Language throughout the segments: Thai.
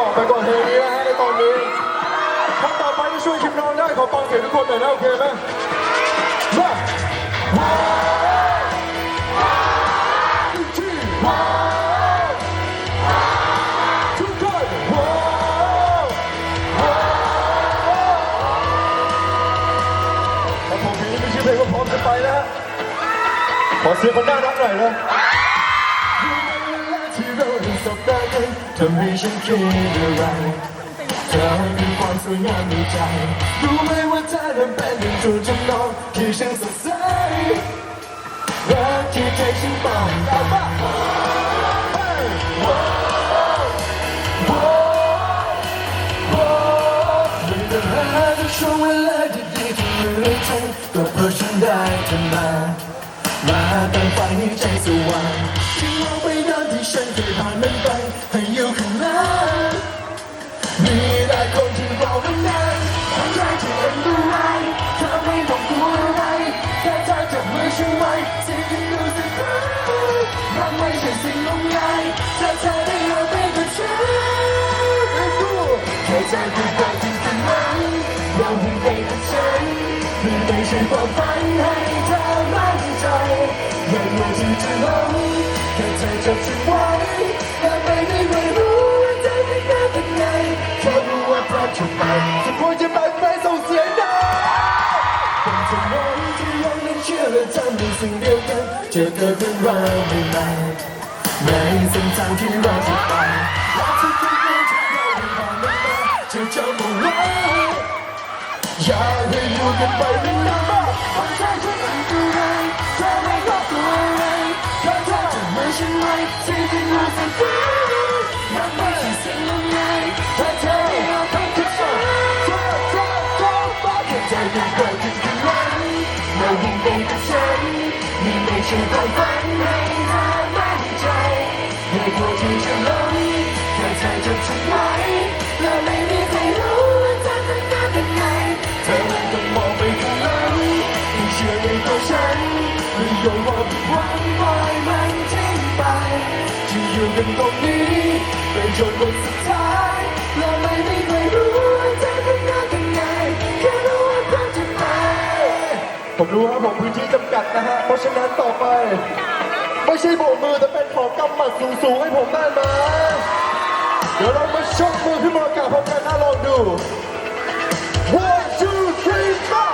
ออกไปก่อนเพลงนี้นะฮะในตอนนี้คนต่อไปจะช่วยคิมนอนได้ขอฟังเสียงทุกคนหน่อยนะโอเคไหมมาอีกทีว้าวทุกคนว้าวว้าวแต่ผมเพลงนี้มีชื่อเพลงว่าพร้อมจะไปนะฮะขอเสียงคนน่ารักหน่อยนะ ทำให้ฉันคิดอะไรเธอคือความสวยงามในใจ รู้ไหมว่าเธอนั้นเป็นหนึ่งจุดจำลองที่ฉันสดใสรักที่ใจฉันต้องการบ้างเว้โว้โว้ไม่ต้องหาทุกช่วงเวลาดีๆที่เหลือใจก็เพราะฉันได้เธอมา มาตั้งไฟให้ สิ่งงมงายถ้าเธอได้อยู่เป็นกับฉันแค่ใจคือบอกที่ข้างหลังเราไม่ไปกับฉันไม่ได้ใช่ความฝันให้เธอมั่นใจย่าอที่จะลงแค่ใจจับฉันไว้แต่ไม่ได้ไม่รู้ว่าใจเป็นยังเป็นไงแค่รู้ว่าพร้อจะไปทุกคนจะไปไปส่งเสียงดังเป็นเธอน้องที่ยังไม่เชื่อและจำในสิ่งเดียวกันจะเกิดเรื่องราวใหม่ ในเส้นทางที่เราจะไปและทุกๆเธอที่ราได้ผ่านมันมาจะจำเอาไว้อยากให้อยู่กันไปนานๆไม่ใช่ฉันไม่ดูไรเธอไม่ต้องกลัวอะไรแค่เธอจะไม่ฉันไว้สิ่ที่รู้สึกดีมันไม่ใช่สิ่งงมงายถ้าเธอไม่เอาไปกับฉันเธอเธอเธอบ้าแค่ใจยังเกิดขึ้นข้างหลังมาวิ่งไปกับฉันนี่ไม่ใช่ความฝันให้เธอมั่น จะหลงแค่ใจจับฉันไว้และไม่มีใครรู้ว่าเธอจะเป็นยังไง เธอไม่ต้องมองไปข้างหลังให้เชื่อในตัวฉันไม่ยอมว่าผิดหวังปล่อยมันทิ้งไปที่อยู่กันตรงนี้ไปจนวันสุดท้ายและไม่มีใครรู้ว่าเธอจะเป็นยังไงแค่รู้ว่าเธอจะไปผมรู้ว่าผมพื้นที่จำกัดนะฮะเพราะฉะนั้นต่อไป ไม่ใช่โบกมือแต่เป็นของกำหมัดสูงๆให้ผมได้ไหมเดี๋ยวเรามาชกมือขึ้นมากับพร้อมกันนะลองดู One, two, three, four.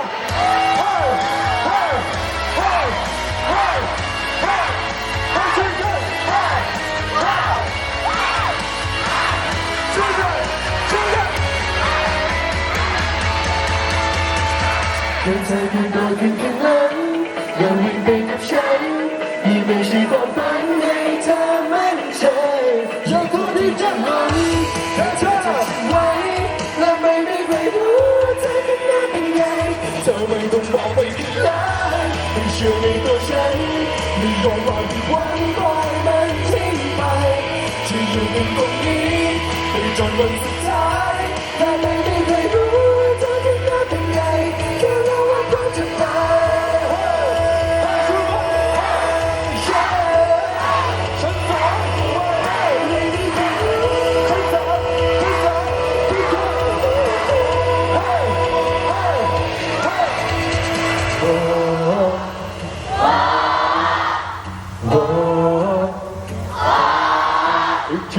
ยังเธอคือโดนขึ้นข้ายังวิ่งไปกับฉัน นี่ไม่ใช่ความฝันให้เธอมั่นใจยังคนที่จะหลงเธอจับไว้และไม่มีใครรู้ว่าเธอเป็นไงเธอไม่ต้องมองไปข้างหลังให้เชื่อในตัวฉันไม่ยอมรอที่วังปล่อยมันทิ้งไปที่อยู่กันตรงนี้ไปจนวันสุดท้าย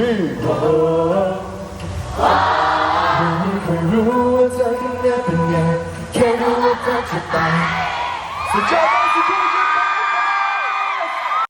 อีกทีโอ้ไม่เคยรู้ว่าเธอข้างหน้าเป็นไงแค่รู้ว่าเธอจะไปสุดยอดสุดยอด